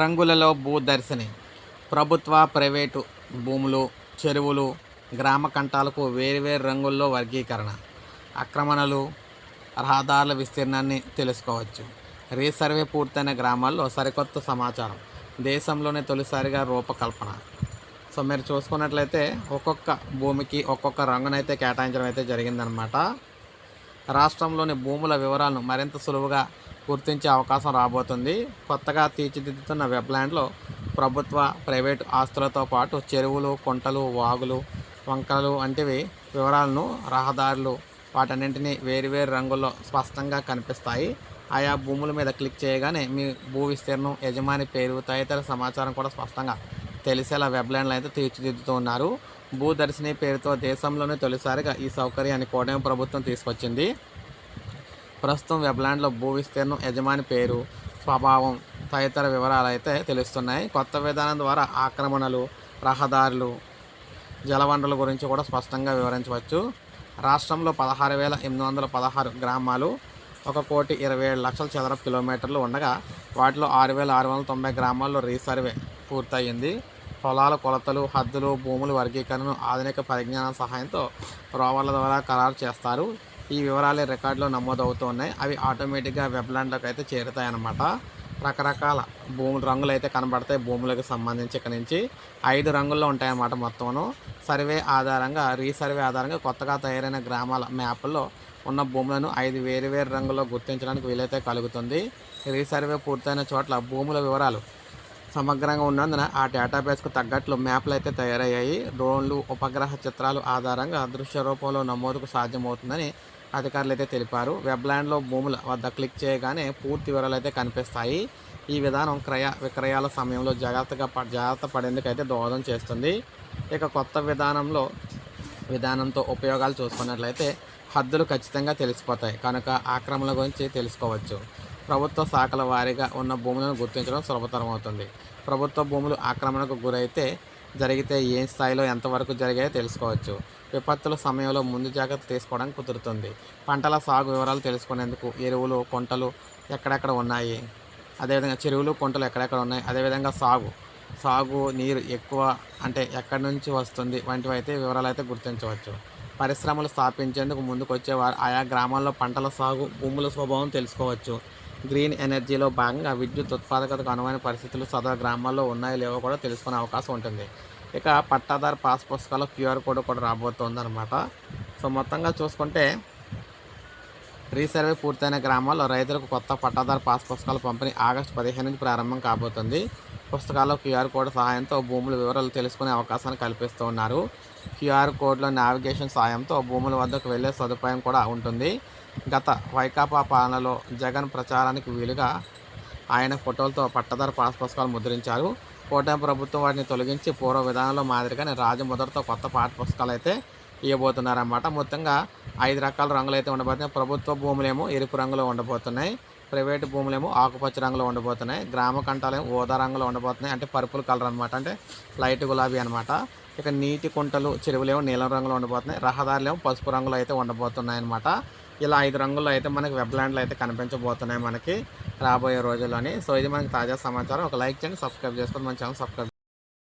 రంగులలో భూదర్శిని. ప్రభుత్వ ప్రైవేటు భూములు చెరువులు గ్రామ కంటాలకు వేరువేరు రంగుల్లో వర్గీకరణ ఆక్రమణలు రహదారుల విస్తీర్ణాన్ని తెలుసుకోవచ్చు. రీసర్వే పూర్తయిన గ్రామాల్లో సరికొత్త సమాచారం దేశంలోనే తొలిసారిగా రూపకల్పన. సో మీరు చూసుకున్నట్లయితే ఒక్కొక్క భూమికి ఒక్కొక్క రంగునైతే కేటాయించడం అయితే జరిగిందనమాట రాష్ట్రంలోని భూముల వివరాలను మరింత సులువుగా గుర్తించే అవకాశం రాబోతుంది. కొత్తగా తీర్చిదిద్దుతున్న వెబ్లాండ్లో ప్రభుత్వ ప్రైవేటు ఆస్తులతో పాటు చెరువులు కుంటలు వాగులు వంకలు వంటివి వివరాలను రహదారులు వాటన్నింటినీ వేరువేరు రంగుల్లో స్పష్టంగా కనిపిస్తాయి. ఆయా భూముల మీద క్లిక్ చేయగానే మీ భూ విస్తీర్ణం యజమాని పేరు తదితర సమాచారం కూడా స్పష్టంగా తెలిసేలా వెబ్లాండ్లు అయితే తీర్చిదిద్దుతూ ఉన్నారు. భూదర్శిని పేరుతో దేశంలోనే తొలిసారిగా ఈ సౌకర్యాన్ని కూటమి ప్రభుత్వం తీసుకొచ్చింది. ప్రస్తుతం వెబ్లాండ్లో భూ విస్తీర్ణం యజమాని పేరు స్వభావం తదితర వివరాలు అయితే తెలుస్తున్నాయి. కొత్త విధానం ద్వారా ఆక్రమణలు రహదారులు జలవనరుల గురించి కూడా స్పష్టంగా వివరించవచ్చు. రాష్ట్రంలో పదహారు వేల ఎనిమిది వందల పదహారు గ్రామాలు ఒక కోటి ఇరవై ఏడు లక్షల చదరపు కిలోమీటర్లు ఉండగా వాటిలో ఆరు వేల ఆరు వందల తొంభై గ్రామాల్లో రీసర్వే పూర్తయింది. పొలాల కొలతలు హద్దులు భూముల వర్గీకరణను ఆధునిక పరిజ్ఞానం సహాయంతో రోవర్ల ద్వారా ఖరారు చేస్తారు. ఈ వివరాలే రికార్డులో నమోదవుతూ ఉన్నాయి. అవి ఆటోమేటిక్గా వెబ్లాండ్లోకి అయితే చేరుతాయన్నమాట. రకరకాల భూములు రంగులు అయితే కనబడతాయి భూములకు సంబంధించి ఇక్కడ నుంచి. ఐదు రంగుల్లో ఉంటాయన్నమాట మొత్తమును. సర్వే ఆధారంగా రీసర్వే ఆధారంగా కొత్తగా తయారైన గ్రామాల మ్యాప్లో ఉన్న భూములను ఐదు వేరు వేరు రంగుల్లో గుర్తించడానికి వీలైతే కలుగుతుంది. రీసర్వే పూర్తయిన చోట్ల భూముల వివరాలు సమగ్రంగా ఉన్నందున ఆ డేటాబేస్కు తగ్గట్లు మ్యాప్లు అయితే తయారయ్యాయి. డ్రోన్లు ఉపగ్రహ చిత్రాలు ఆధారంగా దృశ్య రూపంలో నమోదుకు సాధ్యమవుతుందని అధికారులు అయితే తెలిపారు. వెబ్లాండ్లో భూముల వద్ద క్లిక్ చేయగానే పూర్తి వివరాలు అయితే కనిపిస్తాయి. ఈ విధానం క్రయ విక్రయాల సమయంలో జాగ్రత్తగా ప- జాగ్రత్త పడేందుకు అయితే దోహదం చేస్తుంది. ఇక కొత్త విధానంలో విధానంతో ఉపయోగాలు చూసుకున్నట్లయితే హద్దులు ఖచ్చితంగా తెలిసిపోతాయి. కనుక ఆక్రమణల గురించి తెలుసుకోవచ్చు. ప్రభుత్వ శాఖల వారీగా ఉన్న భూములను గుర్తించడం సులభతరం అవుతుంది ప్రభుత్వ భూములు ఆక్రమణకు గురైతే జరిగితే ఏ స్థాయిలో ఎంతవరకు జరిగాయో తెలుసుకోవచ్చు. విపత్తుల సమయంలో ముందు జాగ్రత్త తీసుకోవడం కుదురుతుంది. పంటల సాగు వివరాలు తెలుసుకునేందుకు ఎరువులు కొంటలు ఎక్కడెక్కడ ఉన్నాయి? అదేవిధంగా చెరువులు కొంటలు ఎక్కడెక్కడ ఉన్నాయి? అదేవిధంగా సాగు. సాగు నీరు ఎక్కువ అంటే ఎక్కడి నుంచి వస్తుంది? వంటివి అయితే వివరాలు అయితే గుర్తించవచ్చు. పరిశ్రమలు స్థాపించేందుకు ముందుకు వచ్చేవారు ఆయా గ్రామాల్లో పంటల సాగు భూముల స్వభావం తెలుసుకోవచ్చు. గ్రీన్ ఎనర్జీలో భాగంగా విద్యుత్ ఉత్పాదకతకు అనువైన పరిస్థితులు సదా గ్రామాల్లో ఉన్నాయో లేవో కూడా తెలుసుకునే అవకాశం ఉంటుంది. ఇక పట్టాదారు పాస్ పుస్తకాలు క్యూఆర్ కోడ్ కూడా రాబోతుంది అనమాట సో మొత్తంగా చూసుకుంటే రీసర్వే పూర్తయిన గ్రామాల్లో రైతులకు కొత్త పట్టాదారు పాస్ పుస్తకాల పంపిణీ ఆగస్టు పదిహేను నుంచి ప్రారంభం కాబోతుంది. పుస్తకాల్లో క్యూఆర్ కోడ్ సహాయంతో భూముల వివరాలు తెలుసుకునే అవకాశాన్ని కల్పిస్తూ ఉన్నారు. క్యూఆర్ కోడ్లో నావిగేషన్ సాయంతో భూముల వద్దకు వెళ్ళే సదుపాయం కూడా ఉంటుంది. గత వైకాపా పాలనలో జగన్ ప్రచారానికి వీలుగా ఆయన ఫోటోలతో పట్టదారు పాస్ పుస్తకాలు ముద్రించారు. కూటమి ప్రభుత్వం వాటిని తొలగించి పూర్వ విధానంలో మాదిరిగానే రాజముద్రతో కొత్త పాఠ పుస్తకాలు అయితే ఇవ్వబోతున్నారన్నమాట. మొత్తంగా ఐదు రకాల రంగులు అయితే ఉండబోతున్నాయి. ప్రభుత్వ భూములేమో ఎరుపు రంగులో ఉండబోతున్నాయి. ప్రైవేటు భూములేమో ఆకుపచ్చ రంగులో ఉండబోతున్నాయి. గ్రామ కంటాలేమో ఊదా రంగులో ఉండబోతున్నాయి. అంటే పర్పుల్ కలర్ అనమాట అంటే లైట్ గులాబీ అనమాట ఇక నీటి కుంటలు చెరువులేమో నీలం రంగులో ఉండబోతున్నాయి. రహదారులేమో పసుపు రంగులో అయితే ఉండబోతున్నాయి అనమాట ఇలా ఐదు రంగుల్లో అయితే మనకి వెబ్లాండ్లు అయితే కనిపించబోతున్నాయి మనకి రాబోయే రోజుల్లోని. సో ఇది మనకి తాజా సమాచారం. ఒక లైక్ చేయండి సబ్స్క్రైబ్ చేసుకొని మన ఛానల్ సబ్స్క్రైబ్